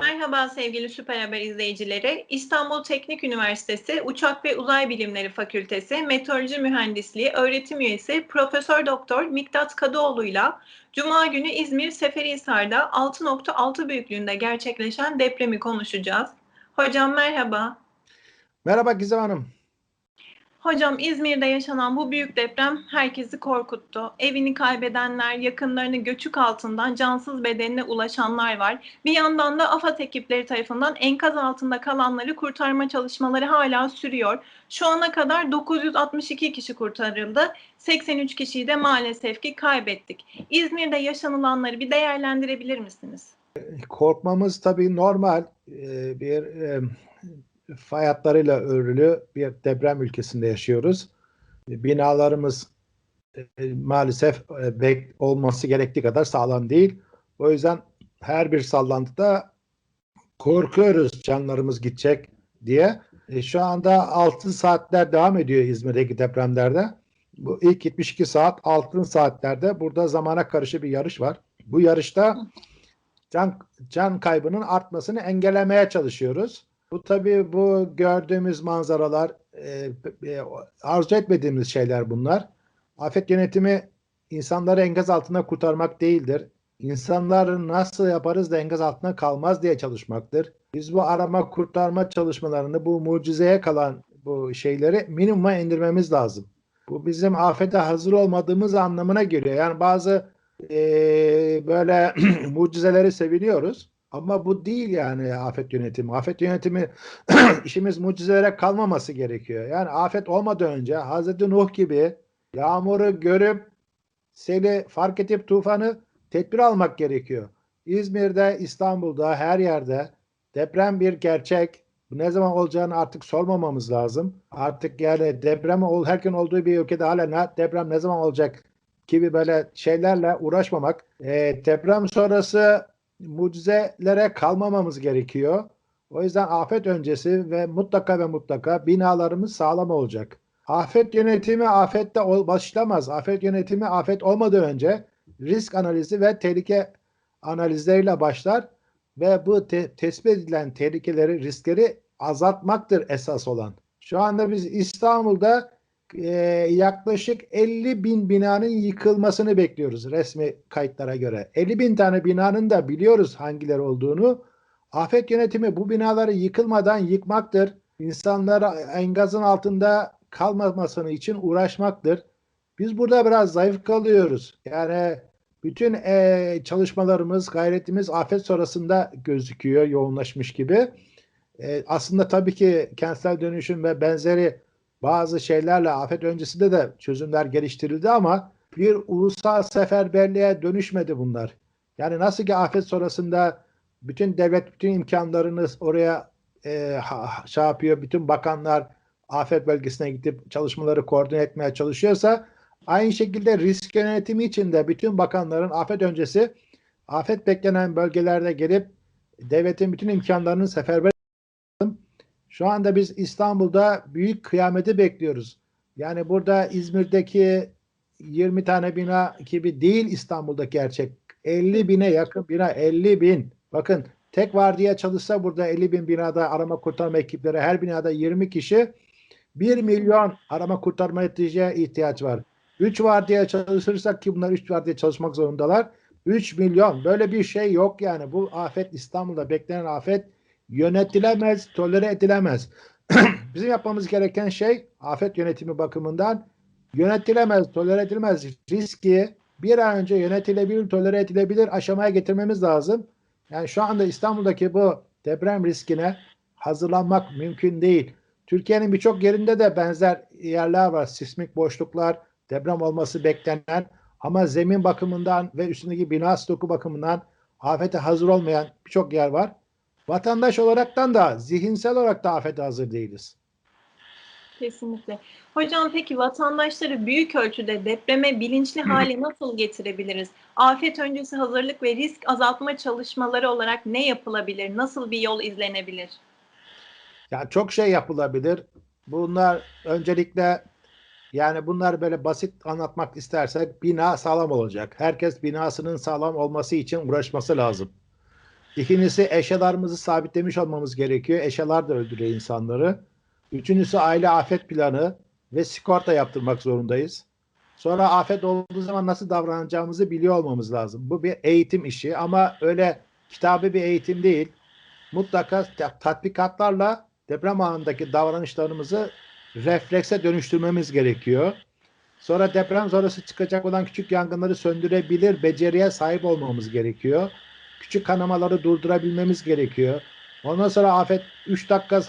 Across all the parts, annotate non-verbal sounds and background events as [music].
Merhaba sevgili Süper Haber izleyicileri. İstanbul Teknik Üniversitesi Uçak ve Uzay Bilimleri Fakültesi Meteoroloji Mühendisliği öğretim üyesi Profesör Doktor Miktat Kadıoğlu'yla Cuma günü İzmir Seferihisar'da 6.6 büyüklüğünde gerçekleşen depremi konuşacağız. Hocam merhaba. Merhaba Gizem Hanım. Hocam İzmir'de yaşanan bu büyük deprem herkesi korkuttu. Evini kaybedenler, yakınlarını göçük altından cansız bedenine ulaşanlar var. Bir yandan da AFAD ekipleri tarafından enkaz altında kalanları kurtarma çalışmaları hala sürüyor. Şu ana kadar 962 kişi kurtarıldı. 83 kişiyi de maalesef ki kaybettik. İzmir'de yaşanılanları bir değerlendirebilir misiniz? Korkmamız tabii normal. Ee, Bir e, fay hatlarıyla örülü bir deprem ülkesinde yaşıyoruz. Binalarımız e, maalesef e, bek- olması gerektiği kadar sağlam değil. O yüzden her bir sallantıda korkuyoruz canlarımız gidecek diye. E, Şu anda altın saatler devam ediyor İzmir'deki depremlerde. Bu ilk 72 saat altın saatlerde burada zamana karşı bir yarış var. Bu yarışta can can kaybının artmasını engellemeye çalışıyoruz. Bu tabii bu gördüğümüz manzaralar e, e, arzu etmediğimiz şeyler bunlar. Afet yönetimi insanları enkaz altında kurtarmak değildir. İnsanları nasıl yaparız da enkaz altında kalmaz diye çalışmaktır. Biz bu arama kurtarma çalışmalarını bu mucizeye kalan bu şeyleri minimuma indirmemiz lazım. Bu bizim afete hazır olmadığımız anlamına geliyor. Yani bazı e, böyle [clears throat] mucizeleri seviniyoruz. Ama bu değil yani afet yönetimi. Afet yönetimi [clears throat] işimiz mucizelere kalmaması gerekiyor. Yani afet olmadan önce Hazreti Nuh gibi yağmuru görüp seli fark edip tufanı tedbir almak gerekiyor. İzmir'de, İstanbul'da, her yerde deprem bir gerçek. Ne zaman olacağını artık sormamamız lazım. Artık yani deprem ol, herkesin olduğu bir ülkede hala ne, deprem ne zaman olacak gibi böyle şeylerle uğraşmamak. E, deprem sonrası mucizelere kalmamamız gerekiyor. O yüzden afet öncesi ve mutlaka ve mutlaka binalarımız sağlam olacak. Afet yönetimi afette ol, başlamaz. Afet yönetimi afet olmadan önce risk analizi ve tehlike analizleriyle başlar ve bu te- tespit edilen tehlikeleri, riskleri azaltmaktır esas olan. Şu anda biz İstanbul'da e, yaklaşık 50 bin binanın yıkılmasını bekliyoruz resmi kayıtlara göre. 50 bin tane binanın da biliyoruz hangileri olduğunu. Afet yönetimi bu binaları yıkılmadan yıkmaktır. İnsanlara enkazın altında kalmamasını için uğraşmaktır. Biz burada biraz zayıf kalıyoruz. Yani bütün e, çalışmalarımız, gayretimiz afet sonrasında gözüküyor, yoğunlaşmış gibi. E, aslında tabii ki kentsel dönüşüm ve benzeri bazı şeylerle afet öncesinde de çözümler geliştirildi ama bir ulusal seferberliğe dönüşmedi bunlar. Yani nasıl ki afet sonrasında bütün devlet bütün imkanlarını oraya e, şey yapıyor, bütün bakanlar afet bölgesine gidip çalışmaları koordine etmeye çalışıyorsa aynı şekilde risk yönetimi için de bütün bakanların afet öncesi afet beklenen bölgelerde gelip devletin bütün imkanlarını seferber şu anda biz İstanbul'da büyük kıyameti bekliyoruz. Yani burada İzmir'deki 20 tane bina gibi değil İstanbul'daki gerçek. 50 bine yakın bina 50 bin. Bakın tek vardiya çalışsa burada 50 bin binada arama kurtarma ekipleri her binada 20 kişi 1 milyon arama kurtarma yetişeceğe ihtiyaç var. 3 vardiya çalışırsak ki bunlar 3 vardiya çalışmak zorundalar. 3 milyon böyle bir şey yok yani. Bu afet İstanbul'da beklenen afet yönetilemez, tolere edilemez. [clears throat] Bizim yapmamız gereken şey afet yönetimi bakımından yönetilemez, tolere edilemez riski bir an önce yönetilebilir, tolere edilebilir aşamaya getirmemiz lazım. Yani şu anda İstanbul'daki bu deprem riskine hazırlanmak mümkün değil. Türkiye'nin birçok yerinde de benzer yerler var. Sismik boşluklar, deprem olması beklenen ama zemin bakımından ve üstündeki bina stoku bakımından afete hazır olmayan birçok yer var. Vatandaş olaraktan da zihinsel olarak da afete hazır değiliz. Kesinlikle. Hocam peki vatandaşları büyük ölçüde depreme bilinçli hale nasıl getirebiliriz? Afet öncesi hazırlık ve risk azaltma çalışmaları olarak ne yapılabilir? Nasıl bir yol izlenebilir? Ya çok şey yapılabilir. Bunlar öncelikle yani bunlar böyle basit anlatmak istersek bina sağlam olacak. Herkes binasının sağlam olması için uğraşması lazım. İkincisi eşyalarımızı sabitlemiş olmamız gerekiyor. Eşyalar da öldürüyor insanları. Üçüncüsü aile afet planı ve sigorta yaptırmak zorundayız. Sonra afet olduğu zaman nasıl davranacağımızı biliyor olmamız lazım. Bu bir eğitim işi ama öyle kitabı bir eğitim değil. Mutlaka ta- tatbikatlarla deprem anındaki davranışlarımızı reflekse dönüştürmemiz gerekiyor. Sonra deprem sonrası çıkacak olan küçük yangınları söndürebilir beceriye sahip olmamız gerekiyor. Küçük kanamaları durdurabilmemiz gerekiyor. Ondan sonra afet 3 dakika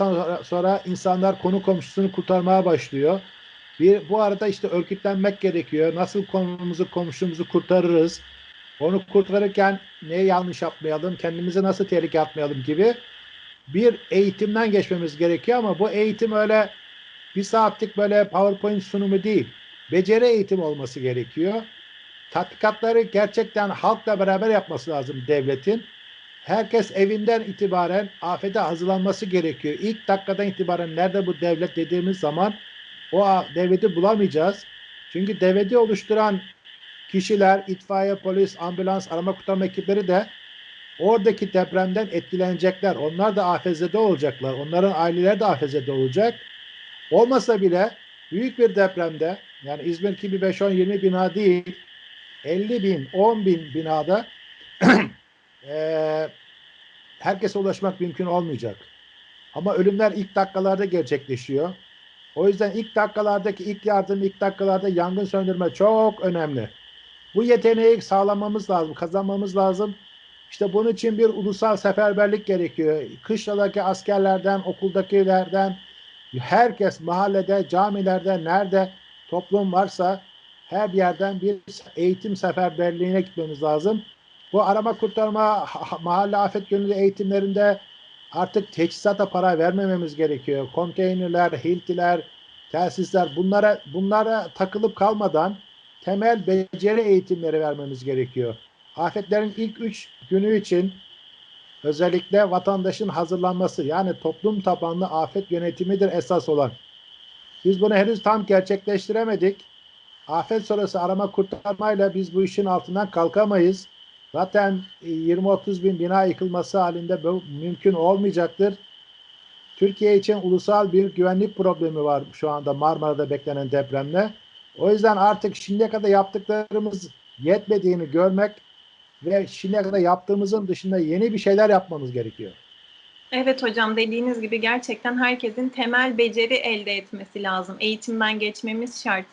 sonra, insanlar konu komşusunu kurtarmaya başlıyor. Bir, bu arada işte örgütlenmek gerekiyor. Nasıl konumuzu, komşumuzu kurtarırız? Onu kurtarırken neyi yanlış yapmayalım? Kendimizi nasıl tehlike atmayalım gibi bir eğitimden geçmemiz gerekiyor ama bu eğitim öyle bir saatlik böyle PowerPoint sunumu değil. Beceri eğitim olması gerekiyor. Tatbikatları gerçekten halkla beraber yapması lazım devletin. Herkes evinden itibaren afete hazırlanması gerekiyor. İlk dakikadan itibaren nerede bu devlet dediğimiz zaman o devleti bulamayacağız. Çünkü devleti oluşturan kişiler, itfaiye, polis, ambulans, arama kurtarma ekipleri de oradaki depremden etkilenecekler. Onlar da afezede olacaklar. Onların aileleri de afezede olacak. Olmasa bile büyük bir depremde yani İzmir gibi 5, 10, 20 bina değil 50 bin, 10 bin binada [clears throat] eee herkese ulaşmak mümkün olmayacak. Ama ölümler ilk dakikalarda gerçekleşiyor. O yüzden ilk dakikalardaki ilk yardım, ilk dakikalarda yangın söndürme çok önemli. Bu yeteneği sağlamamız lazım, kazanmamız lazım. İşte bunun için bir ulusal seferberlik gerekiyor. Kışladaki askerlerden, okuldakilerden, herkes mahallede, camilerde, nerede toplum varsa her yerden bir eğitim seferberliğine gitmemiz lazım. Bu arama kurtarma ha- ha- mahalle afet gönüllü eğitimlerinde artık teçhizata para vermememiz gerekiyor. Konteynerler, hiltiler, telsizler bunlara bunlara takılıp kalmadan temel beceri eğitimleri vermemiz gerekiyor. Afetlerin ilk üç günü için özellikle vatandaşın hazırlanması yani toplum tabanlı afet yönetimidir esas olan. Biz bunu henüz tam gerçekleştiremedik. Afet sonrası arama kurtarmayla biz bu işin altından kalkamayız. Zaten e, 20-30 bin bina yıkılması halinde bu mümkün olmayacaktır. Türkiye için ulusal bir güvenlik problemi var şu anda Marmara'da beklenen depremle. O yüzden artık şimdiye kadar yaptıklarımız yetmediğini görmek ve şimdiye kadar yaptığımızın dışında yeni bir şeyler yapmamız gerekiyor. Evet hocam dediğiniz gibi gerçekten herkesin temel beceri elde etmesi lazım. Eğitimden geçmemiz şart.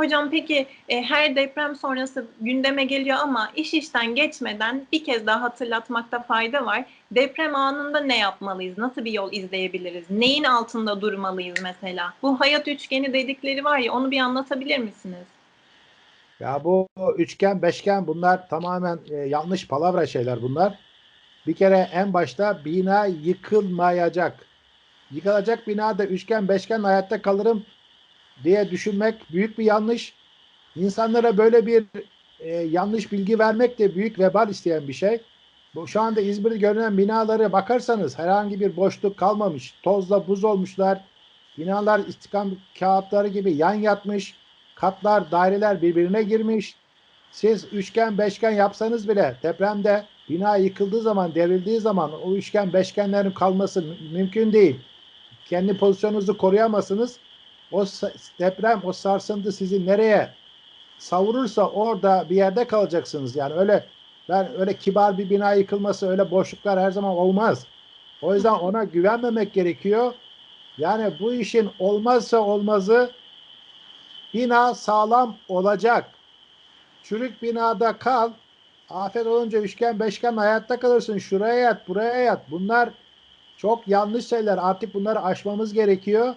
Hocam peki e, her deprem sonrası gündeme geliyor ama iş işten geçmeden bir kez daha hatırlatmakta fayda var. Deprem anında ne yapmalıyız? Nasıl bir yol izleyebiliriz? Neyin altında durmalıyız mesela? Bu hayat üçgeni dedikleri var ya onu bir anlatabilir misiniz? Ya bu üçgen, beşgen bunlar tamamen e, yanlış palavra şeyler bunlar. Bir kere en başta bina yıkılmayacak. Yıkılacak binada üçgen, beşgen hayatta kalırım diye düşünmek büyük bir yanlış. İnsanlara böyle bir e, yanlış bilgi vermek de büyük vebal isteyen bir şey. Bu şu anda İzmir'de görünen binalara bakarsanız herhangi bir boşluk kalmamış. Tozla buz olmuşlar. Binalar istikam kağıtları gibi yan yatmış. Katlar, daireler birbirine girmiş. Siz üçgen, beşgen yapsanız bile depremde bina yıkıldığı zaman, devrildiği zaman o üçgen, beşgenlerin kalması mü- mümkün değil. Kendi pozisyonunuzu koruyamazsınız. O deprem, o sarsıntı sizi nereye savurursa orada bir yerde kalacaksınız. Yani öyle ben öyle kibar bir bina yıkılması, öyle boşluklar her zaman olmaz. O yüzden [laughs] ona güvenmemek gerekiyor. Yani bu işin olmazsa olmazı bina sağlam olacak. Çürük binada kal. Afet olunca üçgen beşgen hayatta kalırsın. Şuraya yat, buraya yat. Bunlar çok yanlış şeyler. Artık bunları aşmamız gerekiyor.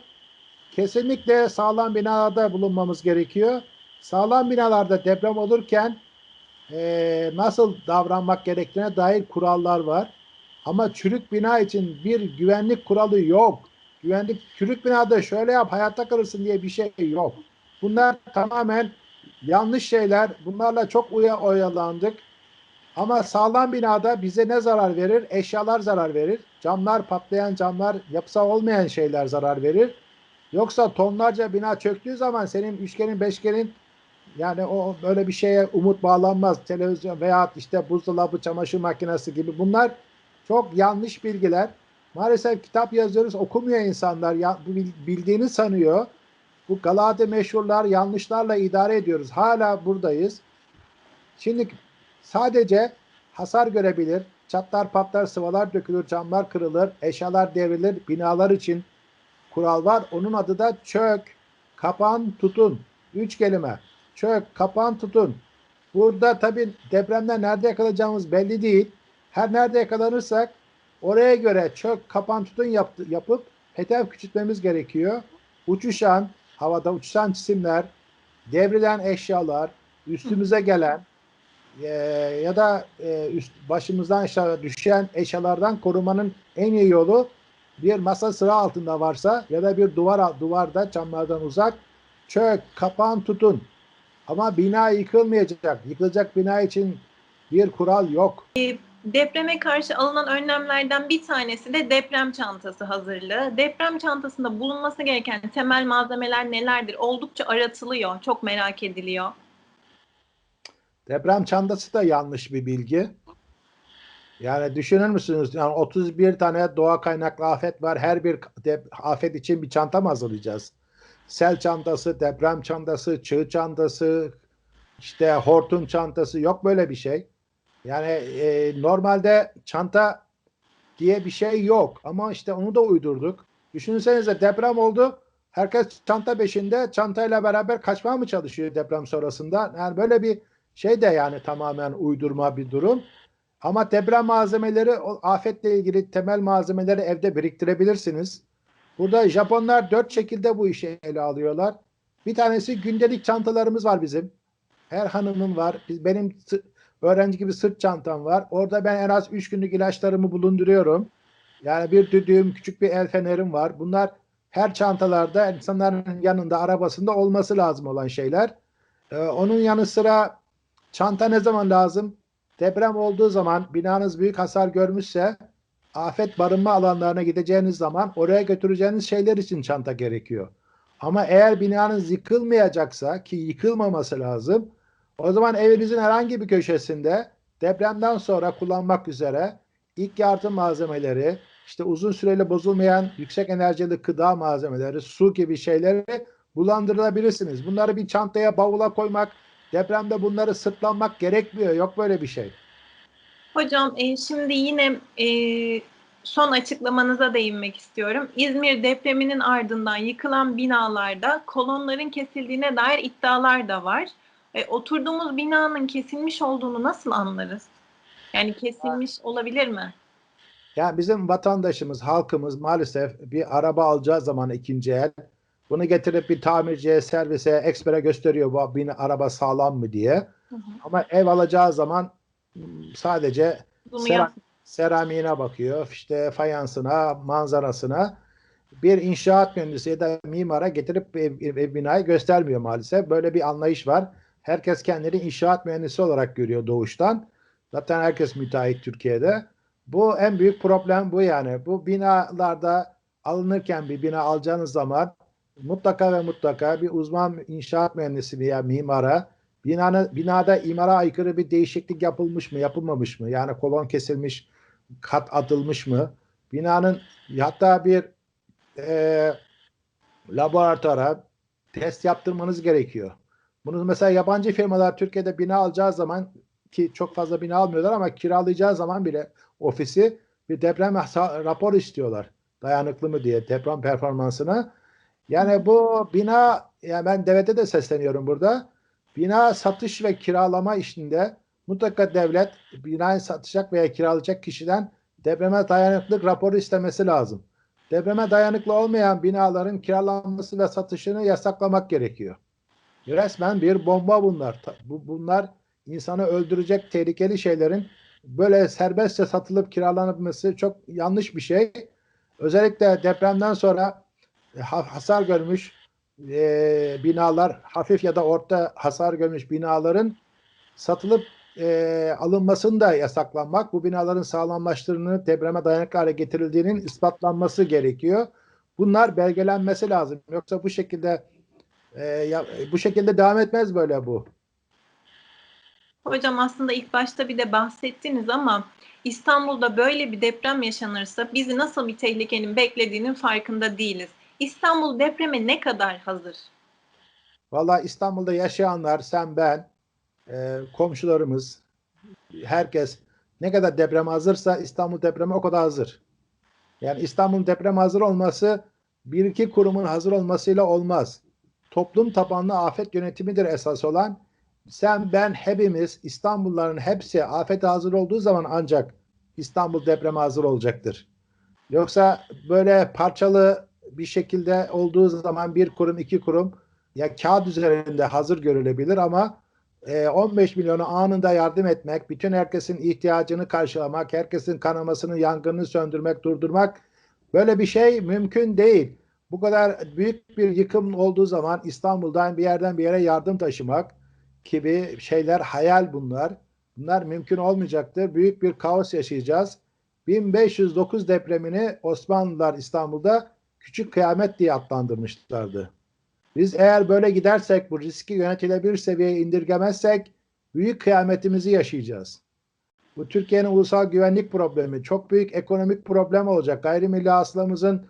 Kesinlikle sağlam binalarda bulunmamız gerekiyor. Sağlam binalarda deprem olurken eee, nasıl davranmak gerektiğine dair kurallar var. Ama çürük bina için bir güvenlik kuralı yok. Güvenlik çürük binada şöyle yap hayatta kalırsın diye bir şey yok. Bunlar tamamen yanlış şeyler. Bunlarla çok uya oyalandık. Ama sağlam binada bize ne zarar verir? Eşyalar zarar verir. Camlar, patlayan camlar, yapısal olmayan şeyler zarar verir. Yoksa tonlarca bina çöktüğü zaman senin üçgenin, beşgenin yani o böyle bir şeye umut bağlanmaz. Televizyon veya işte buzdolabı, çamaşır makinesi gibi bunlar çok yanlış bilgiler. Maalesef kitap yazıyoruz okumuyor insanlar. Ya, bildiğini sanıyor. Bu galade meşhurlar yanlışlarla idare ediyoruz. Hala buradayız. Şimdi sadece hasar görebilir. Çatlar patlar, sıvalar dökülür, camlar kırılır, eşyalar devrilir. Binalar için kural var. Onun adı da çök, kapan, tutun. Üç kelime. Çök, kapan, tutun. Burada tabii depremde nerede yakalayacağımız belli değil. Her nerede yakalanırsak oraya göre çök, kapan, tutun yaptı, yapıp hedef küçültmemiz gerekiyor. Uçuşan, havada uçuşan cisimler, devrilen eşyalar, üstümüze gelen eee, ya da eee, üst, başımızdan aşağı düşen eşyalardan korumanın en iyi yolu bir masa sıra altında varsa ya da bir duvar duvarda camlardan uzak çök, kapan, tutun. Ama bina yıkılmayacak. Yıkılacak bina için bir kural yok. Depreme karşı alınan önlemlerden bir tanesi de deprem çantası hazırlığı. Deprem çantasında bulunması gereken temel malzemeler nelerdir? Oldukça aratılıyor, çok merak ediliyor. Deprem çantası da yanlış bir bilgi. Yani düşünür müsünüz? Yani 31 tane doğa kaynaklı afet var. Her bir afet için bir çanta mı hazırlayacağız? Sel çantası, deprem çantası, çığ çantası, işte hortum çantası yok böyle bir şey. Yani e, normalde çanta diye bir şey yok ama işte onu da uydurduk. Düşünsenize deprem oldu. Herkes çanta peşinde çantayla beraber kaçmaya mı çalışıyor deprem sonrasında? Yani böyle bir şey de yani tamamen uydurma bir durum. Ama deprem malzemeleri, afetle ilgili temel malzemeleri evde biriktirebilirsiniz. Burada Japonlar dört şekilde bu işi ele alıyorlar. Bir tanesi gündelik çantalarımız var bizim. Her hanımın var. Biz, benim öğrenci gibi sırt çantam var. Orada ben en az üç günlük ilaçlarımı bulunduruyorum. Yani bir düdüğüm, küçük bir el fenerim var. Bunlar her çantalarda insanların yanında, arabasında olması lazım olan şeyler. Ee, onun yanı sıra çanta ne zaman lazım? Deprem olduğu zaman binanız büyük hasar görmüşse afet barınma alanlarına gideceğiniz zaman oraya götüreceğiniz şeyler için çanta gerekiyor. Ama eğer binanız yıkılmayacaksa ki yıkılmaması lazım o zaman evinizin herhangi bir köşesinde depremden sonra kullanmak üzere ilk yardım malzemeleri, işte uzun süreli bozulmayan yüksek enerjili gıda malzemeleri, su gibi şeyleri bulandırabilirsiniz. Bunları bir çantaya, bavula koymak, depremde bunları sırtlanmak gerekmiyor. Yok böyle bir şey. Hocam e, şimdi yine e, son açıklamanıza değinmek istiyorum. İzmir depreminin ardından yıkılan binalarda kolonların kesildiğine dair iddialar da var. E, oturduğumuz binanın kesilmiş olduğunu nasıl anlarız? Yani kesilmiş olabilir mi? Yani bizim vatandaşımız, halkımız maalesef bir araba alacağı zaman ikinci el bunu getirip bir tamirciye, servise, ekspere gösteriyor bu bina, araba sağlam mı diye. Hı hı. Ama ev alacağı zaman m, sadece Bunu Sera- yap- seramiğine bakıyor, işte fayansına, manzarasına. Bir inşaat mühendisi ya da mimara getirip ev, ev binayı göstermiyor maalesef. Böyle bir anlayış var. Herkes kendini inşaat mühendisi olarak görüyor doğuştan. Zaten herkes müteahhit Türkiye'de. Bu en büyük problem bu yani. Bu binalarda alınırken bir bina alacağınız zaman mutlaka ve mutlaka bir uzman inşaat mühendisi veya mimara binanın, binada imara aykırı bir değişiklik yapılmış mı, yapılmamış mı? Yani kolon kesilmiş, kat atılmış mı? Binanın hatta bir e, laboratuvara test yaptırmanız gerekiyor. Bunu mesela yabancı firmalar Türkiye'de bina alacağı zaman ki çok fazla bina almıyorlar ama kiralayacağı zaman bile ofisi bir deprem raporu istiyorlar. Dayanıklı mı diye deprem performansına. Yani bu bina yani ben devlete de sesleniyorum burada. Bina satış ve kiralama işinde mutlaka devlet binayı satacak veya kiralayacak kişiden depreme dayanıklılık raporu istemesi lazım. Depreme dayanıklı olmayan binaların kiralanması ve satışını yasaklamak gerekiyor. Resmen bir bomba bunlar. Bunlar insanı öldürecek tehlikeli şeylerin böyle serbestçe satılıp kiralanması çok yanlış bir şey. Özellikle depremden sonra hasar görmüş e, binalar, hafif ya da orta hasar görmüş binaların satılıp e, alınmasını da yasaklanmak, bu binaların sağlamlaştığını, depreme dayanıklı hale getirildiğinin ispatlanması gerekiyor. Bunlar belgelenmesi lazım. Yoksa bu şekilde e, ya- bu şekilde devam etmez böyle bu. Hocam aslında ilk başta bir de bahsettiniz ama İstanbul'da böyle bir deprem yaşanırsa bizi nasıl bir tehlikenin beklediğinin farkında değiliz. İstanbul depreme ne kadar hazır? Vallahi İstanbul'da yaşayanlar, sen, ben, e, komşularımız, herkes ne kadar deprem hazırsa İstanbul depreme o kadar hazır. Yani İstanbul deprem hazır olması bir iki kurumun hazır olmasıyla olmaz. Toplum tabanlı afet yönetimidir esas olan. Sen, ben, hepimiz İstanbulluların hepsi afete hazır olduğu zaman ancak İstanbul depreme hazır olacaktır. Yoksa böyle parçalı bir şekilde olduğu zaman bir kurum, iki kurum ya kağıt üzerinde hazır görülebilir ama e, 15 milyonu anında yardım etmek, bütün herkesin ihtiyacını karşılamak, herkesin kanamasını, yangını söndürmek, durdurmak böyle bir şey mümkün değil. Bu kadar büyük bir yıkım olduğu zaman İstanbul'dan bir yerden bir yere yardım taşımak gibi şeyler hayal bunlar. Bunlar mümkün olmayacaktır. Büyük bir kaos yaşayacağız. 1509 depremini Osmanlılar İstanbul'da küçük kıyamet diye adlandırmışlardı. Biz eğer böyle gidersek, bu riski yönetilebilir seviyeye indirgemezsek büyük kıyametimizi yaşayacağız. Bu Türkiye'nin ulusal güvenlik problemi, çok büyük ekonomik problem olacak. Gayrimilli hasılamızın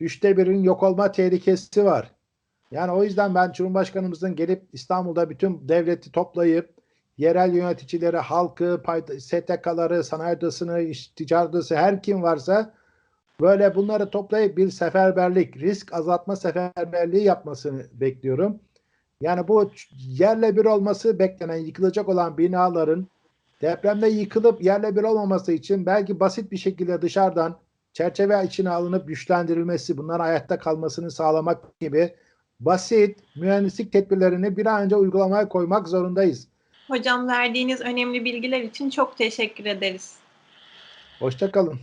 üçte birinin yok olma tehlikesi var. Yani o yüzden ben Cumhurbaşkanımızın gelip İstanbul'da bütün devleti toplayıp yerel yöneticileri, halkı, STK'ları, sanayi odasını, ticaret odası her kim varsa böyle bunları toplayıp bir seferberlik, risk azaltma seferberliği yapmasını bekliyorum. Yani bu yerle bir olması beklenen, yıkılacak olan binaların depremde yıkılıp yerle bir olmaması için belki basit bir şekilde dışarıdan çerçeve içine alınıp güçlendirilmesi, bunların hayatta kalmasını sağlamak gibi basit mühendislik tedbirlerini bir an önce uygulamaya koymak zorundayız. Hocam verdiğiniz önemli bilgiler için çok teşekkür ederiz. Hoşçakalın.